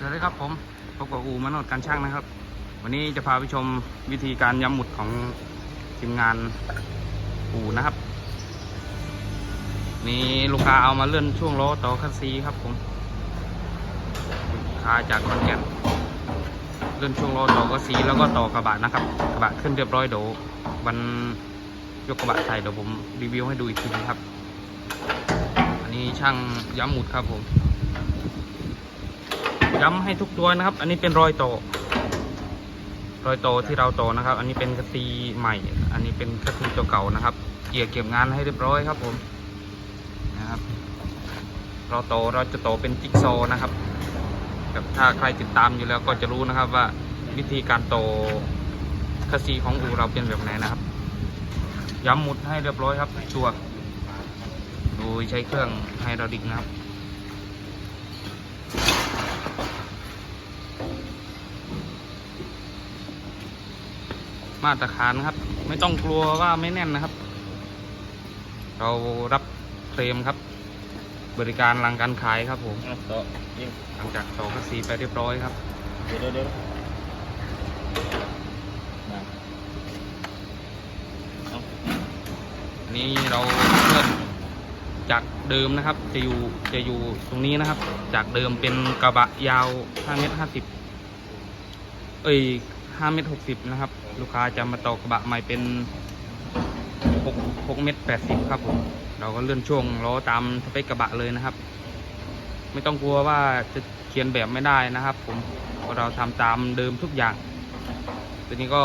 สวัสดีครับผมพบกับอูมโนดการช่างนะครับ วันนี้จะพาไปชมวิธีการย้ำหมุดของทีมงานอูนะครับ นี่ลูกค้าเอามาเลื่อนช่วงล้อต่อคัสซีครับผมลูกค้าจากขอนแกนเลื่อนช่วงล้อต่อคัสซีแล้วก็ต่อกระบะนะครับ กระบะขึ้นเรียบร้อยเดี๋ยววันยกกระบะใส่เดี๋ยวผมรีวิวให้ดูอีกทีนะครับ อันนี้ช่างย้ำหมุดครับผม ย้ำให้ทุกตัวนะครับ อันนี้เป็นรอยโตรอยโตที่เราโตนะครับ อันนี้เป็นกระตีใหม่ อันนี้เป็นกระตีตัวเก่านะครับ เกี่ยเก็บงานให้เรียบร้อยครับผมนะครับเราโตเราจะโตเป็นจิ๊กโซนะครับแบบถ้าใครติดตามอยู่แล้วก็จะรู้นะครับว่าวิธีการโตคาซีของอูเราเป็นแบบไหนนะครับ ย้ำหมุดให้เรียบร้อยครับทุกตัวโดยใช้เครื่องไฮดรอลิกนะครับ มาตรฐานครับ ไม่ต้องกลัวว่าไม่แน่นนะครับ เรารับเคลมครับ บริการหลังการขายครับผมอะต่อยิงหลังจากต่อคัสซีไปเรียบร้อยครับเดี๋ยวเดี๋ยวเดี๋ยวมาเอาอันนี้เราเลื่อนจากเดิมนะครับ จะอยู่จะอยู่ตรงนี้นะครับ จากเดิมเป็นกระบะยาว5เมตร50เอ้ย 5เมตร60 นะครับ ลูกค้าจะมาต่อกระบะใหม่เป็น 6 6เมตร80 ครับผม เราก็เลื่อนช่วงล้อตามสเปคกระบะเลยนะครับ ไม่ต้องกลัวว่าจะเขียนแบบไม่ได้นะครับ ผมเราะเราทำตามเดิมทุกอย่าง ตัวนี้ก็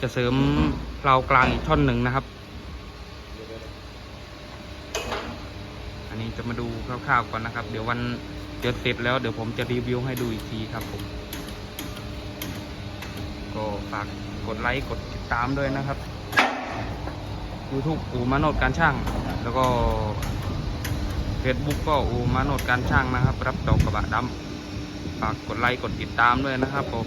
จะเสริมเพลากลางอีกท่อนหนึ่งนะครับ อันนี้จะมาดูคร่าวๆก่อนนะครับ เดี๋ยววันเดี๋ยวเสร็จแล้วเดี๋ยวผมจะรีวิวให้ดูอีกทีครับผม ก็ฝากกดไลค์กดติดตามด้วยนะครับ YouTube อูมาโนดการช่าง แล้วก็ Facebook ก็อูมาโนดการช่างนะครับ รับดอกกระบะดำฝากกดไลค์กดติดตามด้วยนะครับผม